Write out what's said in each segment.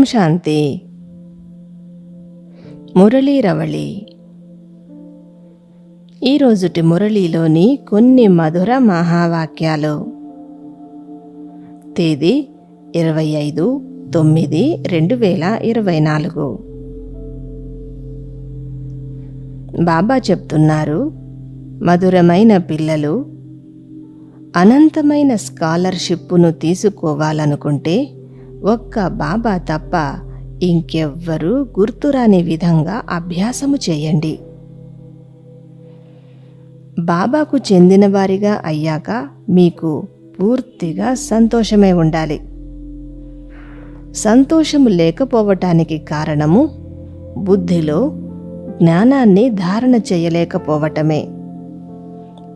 ఓం శాంతి. మురళీ రవళి. ఈరోజుటి మురళీలోని కొన్ని మధుర మహావాక్యాలు. తేదీ ఇరవై ఐదు తొమ్మిది రెండు వేల ఇరవై నాలుగు. బాబా చెప్తున్నారు మధురమైన పిల్లలు అనంతమైన స్కాలర్షిప్ను తీసుకోవాలనుకుంటే ఒక్క బాబా తప్ప ఇంకెవ్వరూ గుర్తురాని విధంగా అభ్యాసము చేయండి. బాబాకు చెందినవారిగా అయ్యాక మీకు పూర్తిగా సంతోషమే ఉండాలి. సంతోషము లేకపోవటానికి కారణము బుద్ధిలో జ్ఞానాన్ని ధారణ చేయలేకపోవటమే.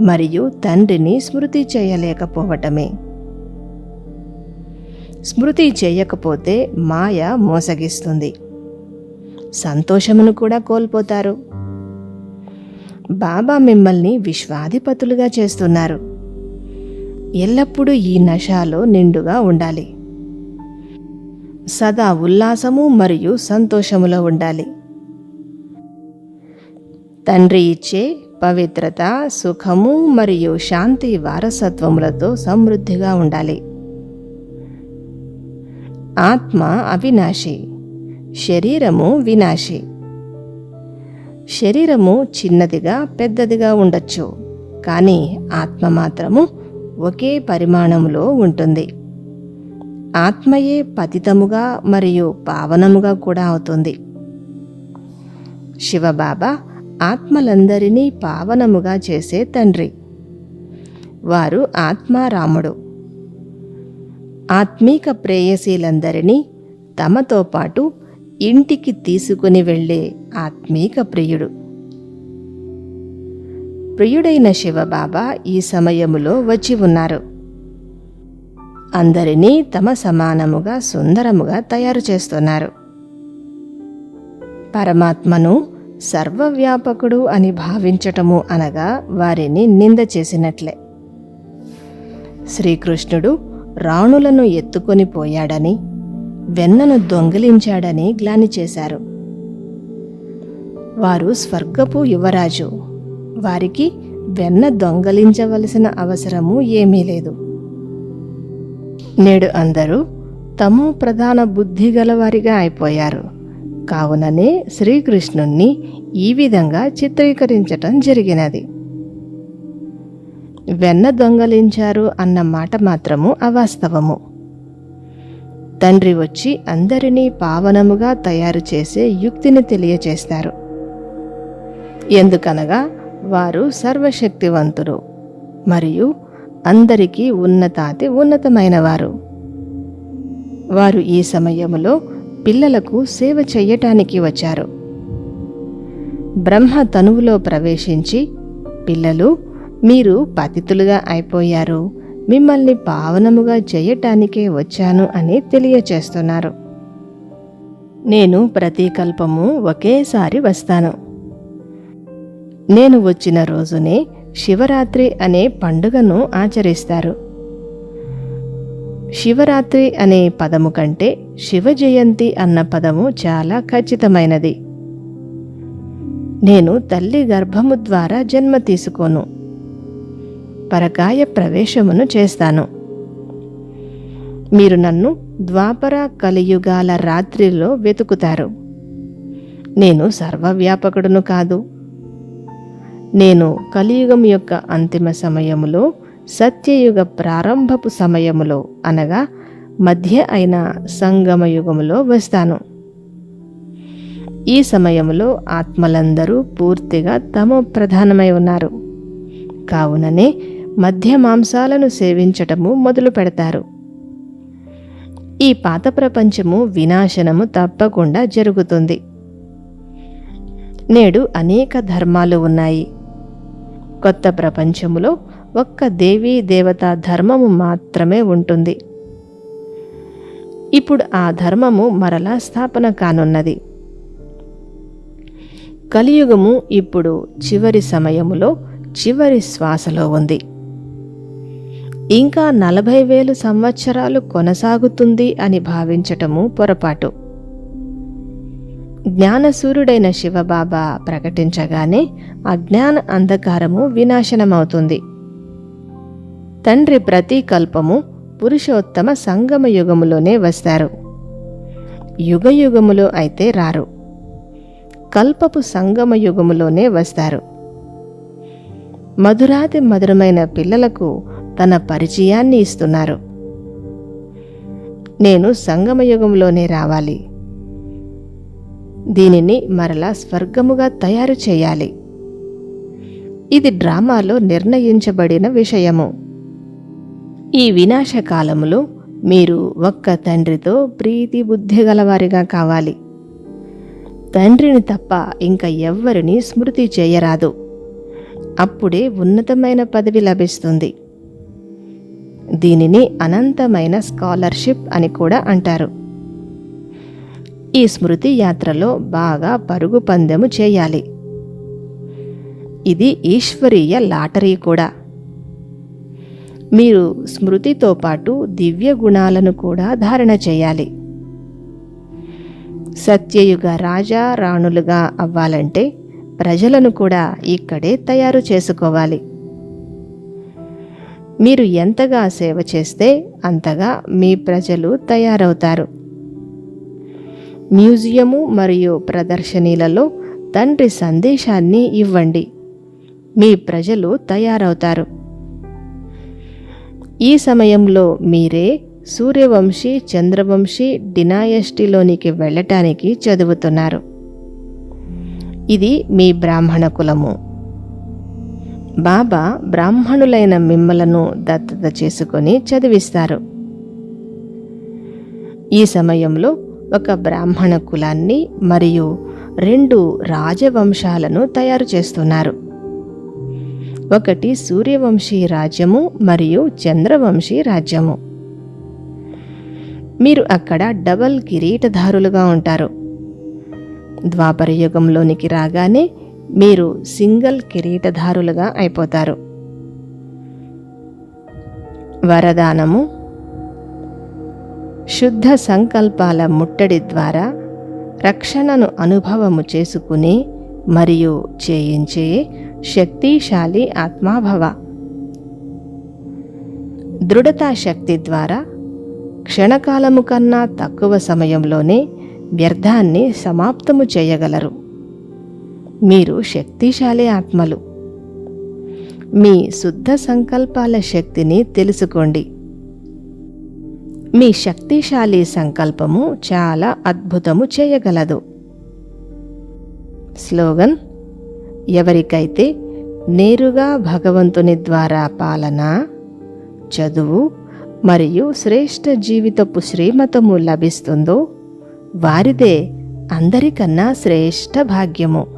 మరియు తండ్రిని స్మృతి చేయలేకపోవటమే. స్మృతి చేయకపోతే మాయ మోసగిస్తుంది. సంతోషమును కూడా కోల్పోతారు. బాబా మిమ్మల్ని విశ్వాధిపతులుగా చేస్తున్నారు. ఎల్లప్పుడూ ఈ నషాలో నిండుగా ఉండాలి. సదా ఉల్లాసము మరియు సంతోషములో ఉండాలి. తండ్రి ఇచ్చే పవిత్రత సుఖము మరియు శాంతి వారసత్వములతో సమృద్ధిగా ఉండాలి. ఆత్మ అవినాశి శరీరము వినాశి. శరీరము చిన్నదిగా పెద్దదిగా ఉండొచ్చు కానీ ఆత్మ మాత్రము ఒకే పరిమాణములో ఉంటుంది. ఆత్మయే పతితముగా మరియు పావనముగా కూడా అవుతుంది. శివబాబా ఆత్మలందరినీ పావనముగా చేసే తండ్రి. వారు ఆత్మారాముడు. ఆత్మీక ప్రేయసీలందరినీ తమతో పాటు ఇంటికి తీసుకుని వెళ్ళే ఆత్మీక ప్రియుడు. ప్రియుడైన శివబాబా ఈ సమయములో వచ్చి ఉన్నారు. అందరినీ తమ సమానముగా సుందరముగా తయారు చేస్తున్నారు. పరమాత్మను సర్వవ్యాపకుడు అని భావించటము అనగా వారిని నింద చేసినట్లే. శ్రీకృష్ణుడు రాణులను ఎత్తుకొని పోయాడని వెన్నను దొంగిలించాడని గ్లాని చేశారు. వారు స్వర్గపు యువరాజు. వారికి వెన్న దొంగలించవలసిన అవసరము ఏమీ లేదు. నేడు అందరూ తము ప్రధాన బుద్ధి గలవారిగా అయిపోయారు. కావుననే శ్రీకృష్ణుణ్ణి ఈ విధంగా చిత్రీకరించటం జరిగినది. వెన్న దొంగలించారు అన్న మాట మాత్రము అవాస్తవము. తండ్రి వచ్చి అందరినీ పావనముగా తయారు చేసే యుక్తిని తెలియచేస్తారు. ఎందుకనగా వారు సర్వశక్తివంతులు మరియు అందరికీ ఉన్నతాతి ఉన్నతమైనవారు. వారు వారు ఈ సమయంలో పిల్లలకు సేవ చెయ్యటానికి వచ్చారు. బ్రహ్మ తనువులో ప్రవేశించి పిల్లలు మీరు పతితులుగా అయిపోయారు. మిమ్మల్ని పావనముగా చేయటానికే వచ్చాను అని తెలియచేస్తున్నారు. నేను ప్రతి కల్పము ఒకేసారి వస్తాను. నేను వచ్చిన రోజునే శివరాత్రి అనే పండుగను ఆచరిస్తారు. శివరాత్రి అనే పదము కంటే శివ జయంతి అన్న పదము చాలా ఖచ్చితమైనది. నేను తల్లి గర్భము ద్వారా జన్మ తీసుకోను. పరకాయ ప్రవేశమును చేస్తాను. మీరు నన్ను ద్వాపర కలియుగాల రాత్రిలో వెతుకుతారు. నేను సర్వవ్యాపకుడును కాదు. నేను కలియుగం యొక్క అంతిమ సమయములో సత్యయుగ ప్రారంభపు సమయములో అనగా మధ్య అయిన సంగమయుగములో వస్తాను. ఈ సమయములో ఆత్మలందరూ పూర్తిగా తమ ప్రధానమై ఉన్నారు. కావుననే మధ్య మాంసాలను సేవించటము మొదలు పెడతారు. ఈ పాత ప్రపంచము వినాశనము తప్పకుండా జరుగుతుంది. నేడు అనేక ధర్మాలు ఉన్నాయి. కొత్త ప్రపంచములో ఒక్క దేవీ దేవతా ధర్మము మాత్రమే ఉంటుంది. ఇప్పుడు ఆ ధర్మము మరలా స్థాపన కానున్నది. కలియుగము ఇప్పుడు చివరి సమయములో చివరి శ్వాసలో ఉంది. ఇంకా నలభై వేలు సంవత్సరాలు కొనసాగుతుంది అని భావించటము పొరపాటు. జ్ఞానసూర్యుడైన శివబాబా ప్రకటించగానే అజ్ఞాన అంధకారము వినాశనమవుతుంది. తండ్రి ప్రతి కల్పము పురుషోత్తమ సంగమ యుగములోనే వస్తారు. యుగ యుగములో అయితే రారు. కల్పపు సంగమ యుగములోనే వస్తారు. మధురాతి మధురమైన పిల్లలకు తన పరిచయాన్ని ఇస్తున్నారు. నేను సంగమ యుగంలోనే రావాలి. దీనిని మరలా స్వర్గముగా తయారు చేయాలి. ఇది డ్రామాలో నిర్ణయించబడిన విషయము. ఈ వినాశకాలములో మీరు ఒక్క తండ్రితో ప్రీతి బుద్ధి గలవారిగా కావాలి. తండ్రిని తప్ప ఇంకా ఎవ్వరిని స్మృతి చేయరాదు. అప్పుడే ఉన్నతమైన పదవి లభిస్తుంది. దీనిని అనంతమైన స్కాలర్షిప్ అని కూడా అంటారు. ఈ స్మృతి యాత్రలో బాగా పరుగు పందెము చేయాలి. ఇది ఈశ్వరీయ లాటరీ కూడా. మీరు స్మృతితో పాటు దివ్య గుణాలను కూడా ధారణ చేయాలి. సత్యయుగ రాజా రాణులుగా అవ్వాలంటే ప్రజలను కూడా ఇక్కడే తయారు చేసుకోవాలి. మీరు ఎంతగా సేవ చేస్తే అంతగా మీ ప్రజలు తయారవుతారు. మ్యూజియము మరియు ప్రదర్శనీలలో తండ్రి సందేశాన్ని ఇవ్వండి. మీ ప్రజలు తయారవుతారు. ఈ సమయంలో మీరే సూర్యవంశీ చంద్రవంశీ డినాయస్టీలోనికి వెళ్ళటానికి చదువుతున్నారు. ఇది మీ బ్రాహ్మణ కులము. బాబా బ్రాహ్మణులైన మిమ్మలను దత్తత చేసుకొని చదివిస్తారు. ఈ సమయంలో ఒక బ్రాహ్మణ కులాన్ని మరియు రెండు రాజవంశాలను తయారు చేస్తున్నారు. ఒకటి సూర్యవంశీ రాజ్యము మరియు చంద్రవంశీ రాజ్యము. మీరు అక్కడ డబల్ కిరీటధారులుగా ఉంటారు. ద్వాపర యుగంలోనికి రాగానే మీరు సింగిల్ కిరీటధారులుగా అయిపోతారు. వరదానము. శుద్ధ సంకల్పాల ముట్టడి ద్వారా రక్షణను అనుభవము చేసుకుని మరియు చేయించే శక్తిశాలి ఆత్మాభవ. దృఢతా శక్తి ద్వారా క్షణకాలము కన్నా తక్కువ సమయంలోనే వ్యర్థాన్ని సమాప్తము చేయగలరు. మీరు శక్తిశాలి ఆత్మలు. మీ శుద్ధ సంకల్పాల శక్తిని తెలుసుకోండి. మీ శక్తిశాలి సంకల్పము చాలా అద్భుతము చేయగలదు. స్లోగన్ ఎవరికైతే నేరుగా భగవంతుని ద్వారా పాలన చదువు మరియు శ్రేష్ఠ జీవితపు శ్రీమతము లభిస్తుందో వారిదే అందరికన్నా శ్రేష్ఠ భాగ్యము.